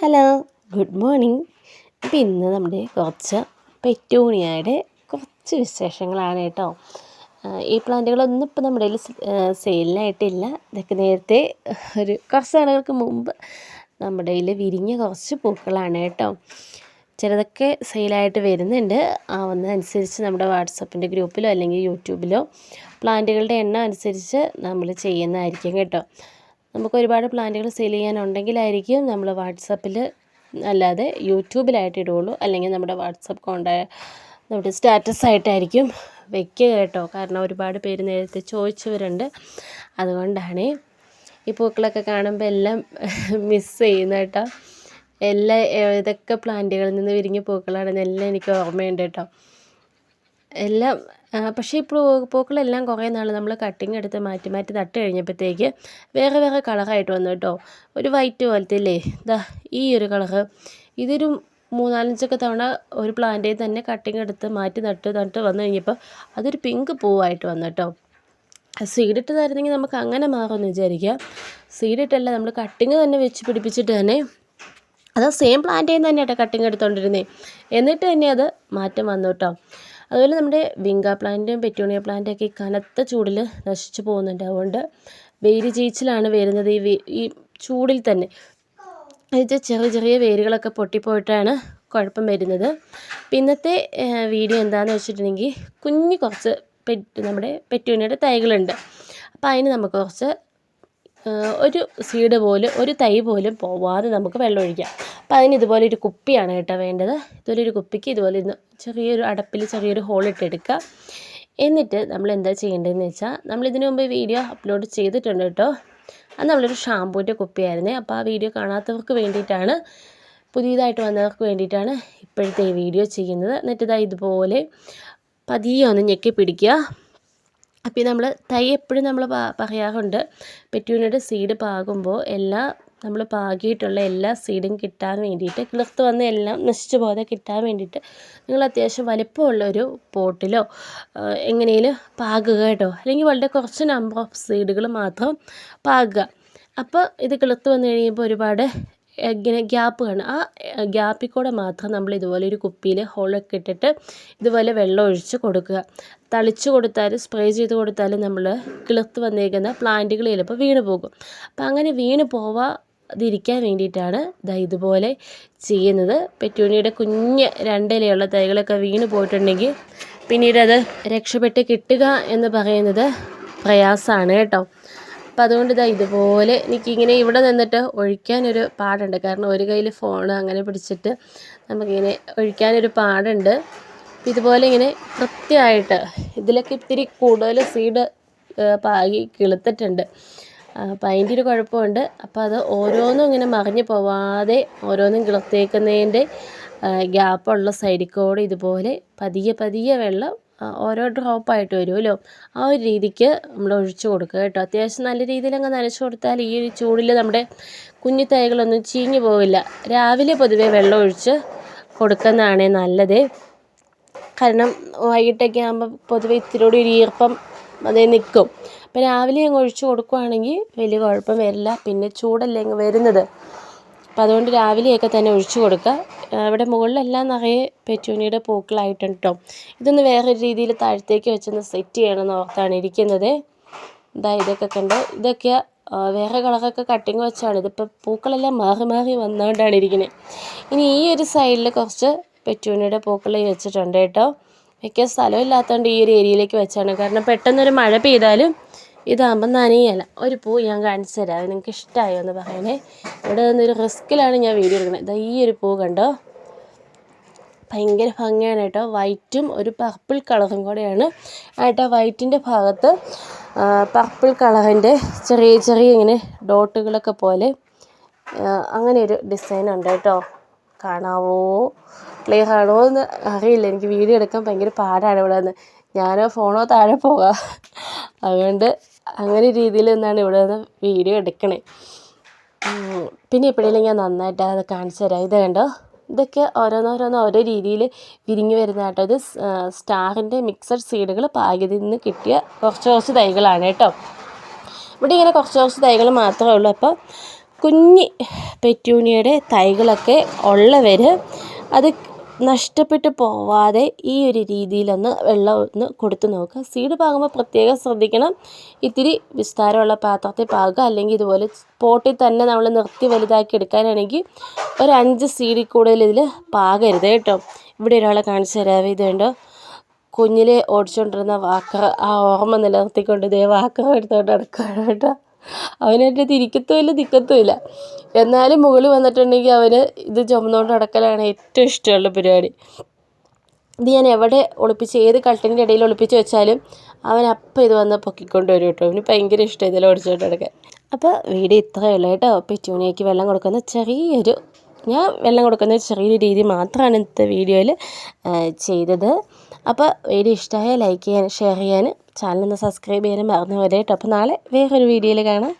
Hello. Good morning. അപ്പോൾ ഇന്ന് നമ്മുടെ കുറച്ച് പെറ്റൂണിയയുടെ കുറച്ച് വിശേഷങ്ങളാണ് കേട്ടോ. ഈ പ്ലാന്റുകളൊന്നും ഇപ്പോൾ നമ്മുടെ കയ്യിൽ സെയിലിനായിട്ടില്ല. ഇതൊക്കെ നേരത്തെ ഒരു കുറച്ച് നാളുകൾക്ക് മുമ്പ് നമ്മുടെ കയ്യിൽ വിരിഞ്ഞ കുറച്ച് പൂക്കളാണ് കേട്ടോ. ചിലതൊക്കെ സെയിലായിട്ട് വരുന്നുണ്ട്. ആവുന്നതനുസരിച്ച് നമ്മുടെ വാട്സപ്പിന്റെ ഗ്രൂപ്പിലോ അല്ലെങ്കിൽ യൂട്യൂബിലോ പ്ലാന്റുകളുടെ എണ്ണം അനുസരിച്ച് നമ്മൾ ചെയ്യുന്നതായിരിക്കും കേട്ടോ. നമുക്ക് ഒരുപാട് പ്ലാന്റുകൾ സെയിൽ ചെയ്യാനുണ്ടെങ്കിലായിരിക്കും നമ്മൾ വാട്സപ്പിൽ അല്ലാതെ യൂട്യൂബിലായിട്ട് ഇടുകയുള്ളൂ. അല്ലെങ്കിൽ നമ്മുടെ വാട്സപ്പ് കോണ്ടാ നമ്മുടെ സ്റ്റാറ്റസ് ആയിട്ടായിരിക്കും വെക്കുക കേട്ടോ. കാരണം ഒരുപാട് പേര് നേരത്തെ ചോദിച്ചവരുണ്ട്. അതുകൊണ്ടാണ് ഈ പൂക്കളൊക്കെ കാണുമ്പോൾ എല്ലാം മിസ് ചെയ്യുന്ന കേട്ടോ. എല്ലാ ഏതൊക്കെ പ്ലാന്റുകളിൽ നിന്ന് വിരിഞ്ഞ പൂക്കളാണെന്ന് എല്ലാം എനിക്ക് ഓർമ്മയുണ്ട് കേട്ടോ. എല്ലാം പക്ഷേ ഇപ്പോൾ പൂക്കളെല്ലാം കുറേ നാൾ നമ്മൾ കട്ടിങ് എടുത്ത് മാറ്റി മാറ്റി നട്ട് കഴിഞ്ഞപ്പോഴത്തേക്ക് വേറെ വേറെ കളറായിട്ട് വന്നു കേട്ടോ. ഒരു വൈറ്റ് പോലത്തെ അല്ലേ ഇതാ ഈ ഒരു കളറ് ഇതൊരു മൂന്നാലഞ്ചൊക്കെ തവണ ഒരു പ്ലാന്റിൽ തന്നെ കട്ടിങ് എടുത്ത് മാറ്റി നട്ട് നട്ട് വന്നു കഴിഞ്ഞപ്പോൾ അതൊരു പിങ്ക് പൂവായിട്ട് വന്നു കേട്ടോ. സീഡിട്ടതായിരുന്നെങ്കിൽ നമുക്ക് അങ്ങനെ മാറുമെന്ന് വിചാരിക്കാം സീഡിട്ടല്ല നമ്മൾ കട്ടിങ് തന്നെ വെച്ച് പിടിപ്പിച്ചിട്ട് തന്നെ അത് സെയിം പ്ലാന്റിൽ തന്നെ കേട്ടോ കട്ടിങ് എടുത്തോണ്ടിരുന്നേ. എന്നിട്ട് തന്നെ അത് മാറ്റം വന്നു കേട്ടോ. അതുപോലെ നമ്മുടെ വിങ്ക പ്ലാന്റും പെറ്റൂണിയ പ്ലാന്റും ഒക്കെ കനത്ത ചൂടിൽ നശിച്ചു പോകുന്നുണ്ട്. അതുകൊണ്ട് വേര് ചീച്ചിലാണ് വരുന്നത് ഈ ഈ ചൂടിൽ തന്നെ. എന്നുവെച്ചാൽ ചെറിയ ചെറിയ വേരുകളൊക്കെ പൊട്ടിപ്പോയിട്ടാണ് കുഴപ്പം വരുന്നത്. പിന്നത്തെ വീഡിയോ എന്താണെന്ന് വെച്ചിട്ടുണ്ടെങ്കിൽ കുഞ്ഞ് കുറച്ച് പെറ്റ് നമ്മുടെ പെറ്റൂണിയുടെ തൈകളുണ്ട്. അപ്പോൾ അതിന് നമുക്ക് കുറച്ച് ഒരു സീഡ് പോലും ഒരു തൈ പോലും പോവാതെ നമുക്ക് വെള്ളം ഒഴിക്കാം. അപ്പോൾ അതിന് ഇതുപോലെ ഒരു കുപ്പിയാണ് കേട്ടോ വേണ്ടത്. ഇതുപോലെ ഒരു കുപ്പിക്ക് ഇതുപോലെ ഇന്ന് ചെറിയൊരു അടപ്പിൽ ചെറിയൊരു ഹോൾ ഇട്ടെടുക്കുക എന്നിട്ട് നമ്മൾ എന്താ ചെയ്യേണ്ടതെന്ന് വെച്ചാൽ നമ്മൾ ഇതിനു മുമ്പ് വീഡിയോ അപ്ലോഡ് ചെയ്തിട്ടുണ്ട് കേട്ടോ. അത് നമ്മളൊരു ഷാമ്പൂന്റെ കുപ്പിയായിരുന്നേ. അപ്പോൾ ആ വീഡിയോ കാണാത്തവർക്ക് വേണ്ടിയിട്ടാണ് പുതിയതായിട്ട് വന്നവർക്ക് വേണ്ടിയിട്ടാണ് ഇപ്പോഴത്തെ ഈ വീഡിയോ ചെയ്യുന്നത്. എന്നിട്ട് ഇതാ ഇതുപോലെ പതിയെ ഒന്ന് ഞെക്കി പിടിക്കുക. അപ്പോൾ നമ്മൾ തൈ എപ്പോഴും നമ്മൾ പറയാറുണ്ട്. പെറ്റൂണിയുടെ സീഡ് പാകുമ്പോൾ എല്ലാ നമ്മൾ പാകിയിട്ടുള്ള എല്ലാ സീഡും കിട്ടാൻ വേണ്ടിയിട്ട് കിളിർത്ത് വന്ന എല്ലാം നശിച്ചു പോകാതെ കിട്ടാൻ വേണ്ടിയിട്ട് നിങ്ങൾ അത്യാവശ്യം വലിപ്പമുള്ള ഒരു പോട്ടിലോ എങ്ങനെയും പാകുക കേട്ടോ. അല്ലെങ്കിൽ വളരെ കുറച്ച് നമ്പർ ഓഫ് സീഡുകൾ മാത്രം പാകുക. അപ്പോൾ ഇത് കിളിർത്ത് വന്നു കഴിയുമ്പോൾ ഒരുപാട് ഇങ്ങനെ ഗ്യാപ്പ് കാണും. ആ ഗ്യാപ്പിൽ കൂടെ മാത്രം നമ്മൾ ഇതുപോലെ ഒരു കുപ്പിയിൽ ഹോളൊക്കെ ഇട്ടിട്ട് ഇതുപോലെ വെള്ളം ഒഴിച്ച് കൊടുക്കുക. തളിച്ച് കൊടുത്താലും സ്പ്രേ ചെയ്ത് കൊടുത്താലും നമ്മൾ കിളിർത്ത് വന്നേക്കുന്ന പ്ലാന്റുകൾ ചിലപ്പോൾ വീണ് പോകും. അപ്പം അങ്ങനെ വീണ് പോവാതിരിക്കാൻ വേണ്ടിയിട്ടാണ് ഇതാ ഇതുപോലെ ചെയ്യുന്നത്. പെറ്റൂണിയുടെ കുഞ്ഞ് രണ്ടിലയുള്ള തൈകളൊക്കെ വീണ് പോയിട്ടുണ്ടെങ്കിൽ പിന്നീട് അത് രക്ഷപ്പെട്ട് കിട്ടുക എന്ന് പറയുന്നത് പ്രയാസമാണ് കേട്ടോ. അപ്പം അതുകൊണ്ട് ഇതാ ഇതുപോലെ എനിക്കിങ്ങനെ ഇവിടെ നിന്നിട്ട് ഒഴിക്കാനൊരു പാടുണ്ട്. കാരണം ഒരു കയ്യിൽ ഫോൺ അങ്ങനെ പിടിച്ചിട്ട് നമുക്കിങ്ങനെ ഒഴിക്കാനൊരു പാടുണ്ട്. ഇതുപോലെ ഇങ്ങനെ കൃത്യമായിട്ട് ഇതിലൊക്കെ ഇത്തിരി കൂടുതൽ സീഡ് പാകി കിളുത്തിട്ടുണ്ട്. അപ്പം അതിന്റെ ഒരു കുഴപ്പമുണ്ട്. അപ്പോൾ അത് ഓരോന്നും ഇങ്ങനെ മറിഞ്ഞു പോവാതെ ഓരോന്നും കിളത്തേക്കുന്നതിന്റെ ഗ്യാപ്പുള്ള സൈഡിൽ കൂടെ ഇതുപോലെ പതിയെ പതിയെ വെള്ളം ഓരോ ഡ്രോപ്പ് ആയിട്ട് വരുമല്ലോ. ആ ഒരു രീതിക്ക് നമ്മൾ ഒഴിച്ചു കൊടുക്കുക കേട്ടോ. അത്യാവശ്യം നല്ല രീതിയിൽ അങ്ങ് നനച്ചു കൊടുത്താൽ ഈ ഒരു ചൂടിൽ നമ്മുടെ കുഞ്ഞു തൈകളൊന്നും ചീഞ്ഞു പോവില്ല. രാവിലെ പൊതുവേ വെള്ളം ഒഴിച്ച് കൊടുക്കുന്നതാണ് നല്ലത്. കാരണം വൈകിട്ടൊക്കെ ആകുമ്പോൾ പൊതുവെ ഇത്തിരി കൂടി ഒരു ഈർപ്പം അതേ നിൽക്കും. അപ്പോൾ രാവിലെ അങ്ങ് ഒഴിച്ചു കൊടുക്കുകയാണെങ്കിൽ വലിയ കുഴപ്പം വരില്ല. പിന്നെ ചൂടല്ലേ അങ്ങ് വരുന്നത്. അപ്പം അതുകൊണ്ട് രാവിലെയൊക്കെ തന്നെ ഒഴിച്ചു കൊടുക്കുക. ഇവിടെ മുകളിലെല്ലാം നിറയെ പെറ്റൂണിയുടെ പൂക്കളായിട്ടുണ്ട് കേട്ടോ ഇതൊന്ന് വേറൊരു രീതിയിൽ താഴത്തേക്ക് വെച്ചൊന്ന് സെറ്റ് ചെയ്യണമെന്ന് ഓർത്താണ് ഇരിക്കുന്നത്. ഇതാ ഇതൊക്കെ കണ്ട് ഇതൊക്കെ വേറെ കളറൊക്കെ കട്ടിങ് വെച്ചാണ്. ഇതിപ്പോൾ പൂക്കളെല്ലാം മാറി മാറി വന്നുകൊണ്ടാണ് ഇരിക്കുന്നത് ഇനി ഈ ഒരു സൈഡിൽ കുറച്ച് പെറ്റൂണിയുടെ പൂക്കൾ വെച്ചിട്ടുണ്ട് കേട്ടോ മിക്ക സ്ഥലമില്ലാത്തതുകൊണ്ട് ഈ ഒരു ഏരിയയിലേക്ക് വെച്ചാണ്. കാരണം പെട്ടെന്നൊരു മഴ പെയ്താലും ഇതാകുമ്പോൾ നനയല. ഒരു പൂ ഞാൻ കാണിച്ചു തരാം. അത് നിങ്ങൾക്ക് ഇഷ്ടമായോ എന്ന് പറയണേ ഇവിടെ നിന്നൊരു റിസ്ക്കിലാണ് ഞാൻ വീഡിയോ എടുക്കുന്നത്. ഇതാ ഈ ഒരു പൂ കണ്ടോ? ഭയങ്കര ഭംഗിയാണ് കേട്ടോ. വൈറ്റും ഒരു പർപ്പിൾ കളറും കൂടെയാണ്. ആയിട്ട് വൈറ്റിന്റെ ഭാഗത്ത് പർപ്പിൾ കളറിന്റെ ചെറിയ ചെറിയ ഇങ്ങനെ ഡോട്ടുകളൊക്കെ പോലെ അങ്ങനെ ഒരു ഡിസൈൻ ഉണ്ട് കേട്ടോ. കാണാവോ? ക്ലിയർ ആണോ എന്ന് അറിയില്ല. എനിക്ക് വീഡിയോ എടുക്കാൻ ഭയങ്കര പാടാണ് ഇവിടെ നിന്ന്. ഞാനോ ഫോണോ താഴെ പോകാം. അതുകൊണ്ട് അങ്ങനെ രീതിയിൽ നിന്നാണ് ഇവിടെ നിന്ന് വീഡിയോ എടുക്കണേ. പിന്നെ എപ്പോഴെങ്കിലും ഞാൻ നന്നായിട്ട് അത് കാണിച്ചു തരാം. ഇത് കണ്ടോ? ഇതൊക്കെ ഓരോന്നോരോന്ന് ഓരോ രീതിയിൽ വിരിഞ്ഞു വരുന്ന ഇത് സ്റ്റാറിന്റെ മിക്സഡ് സീഡുകൾ പാകിയതിൽ നിന്ന് കിട്ടിയ കുറച്ച് കുറച്ച് തൈകളാണ് കേട്ടോ. ഇവിടെ ഇങ്ങനെ കുറച്ച് കുറച്ച് തൈകൾ മാത്രമേ ഉള്ളൂ. അപ്പോൾ കുഞ്ഞി പെറ്റൂണിയയുടെ തൈകളൊക്കെ ഉള്ളവർ അത് നഷ്ടപ്പെട്ടു പോവാതെ ഈ ഒരു രീതിയിലൊന്ന് വെള്ളം ഒന്ന് കൊടുത്തു നോക്കുക. സീഡ് പാകുമ്പോൾ പ്രത്യേകം ശ്രദ്ധിക്കണം. ഇത്തിരി വിസ്താരമുള്ള പാത്രത്തിൽ പാകുക. അല്ലെങ്കിൽ ഇതുപോലെ പോട്ടിൽ തന്നെ നമ്മൾ നിർത്തി വലുതാക്കി എടുക്കാനാണെങ്കിൽ ഒരു അഞ്ച് സീഡിൽ കൂടുതൽ ഇതിൽ പാകരുത് കേട്ടോ. ഇവിടെ ഒരാളെ കാണിച്ചു തരാവേ ഇത് കണ്ടോ? കുഞ്ഞിലെ ഓടിച്ചുകൊണ്ടിരുന്ന വാക്കർ ആ ഓർമ്മ നിലനിർത്തിക്കൊണ്ട് ഇതേ വാക്കർ എടുത്തുകൊണ്ട് നടക്കുകയാണ് കേട്ടോ. അവനെന്റെ തിരിക്കത്തുമില്ല ഇല്ല എന്നാലും മുകളിൽ വന്നിട്ടുണ്ടെങ്കിൽ അവന് ഇത് ചുമന്നുകൊണ്ട് നടക്കലാണ് ഏറ്റവും ഇഷ്ടമുള്ള പരിപാടി. ഇത് ഞാൻ എവിടെ ഒളിപ്പിച്ച് ഏത് കട്ടിന്റെ ഇടയിൽ ഒളിപ്പിച്ച് വെച്ചാലും അവൻ അപ്പം ഇത് വന്ന് പൊക്കിക്കൊണ്ട് വരും കേട്ടോ. അവന് ഭയങ്കര ഇഷ്ടം ഇതെല്ലാം ഓടിച്ചുകൊണ്ട് നടക്കാൻ. അപ്പോൾ വീട് ഇത്രയേ ഉള്ളൂ കേട്ടോ. പെറ്റൂണിയയ്ക്ക് വെള്ളം കൊടുക്കുന്ന ചെറിയൊരു ഞാൻ വെള്ളം കൊടുക്കുന്ന ചെറിയൊരു രീതി മാത്രമാണ് ഇന്നത്തെ വീഡിയോയിൽ ചെയ്തത്. അപ്പോൾ വീഡിയോ ഇഷ്ടമായ ലൈക്ക് ചെയ്യാൻ ഷെയർ ചെയ്യാൻ ചാനൽ ഒന്ന് സബ്സ്ക്രൈബ് ചെയ്യാനും മറന്നു പോരേട്ടോ അപ്പോൾ നാളെ വേറൊരു വീഡിയോയിൽ കാണാം.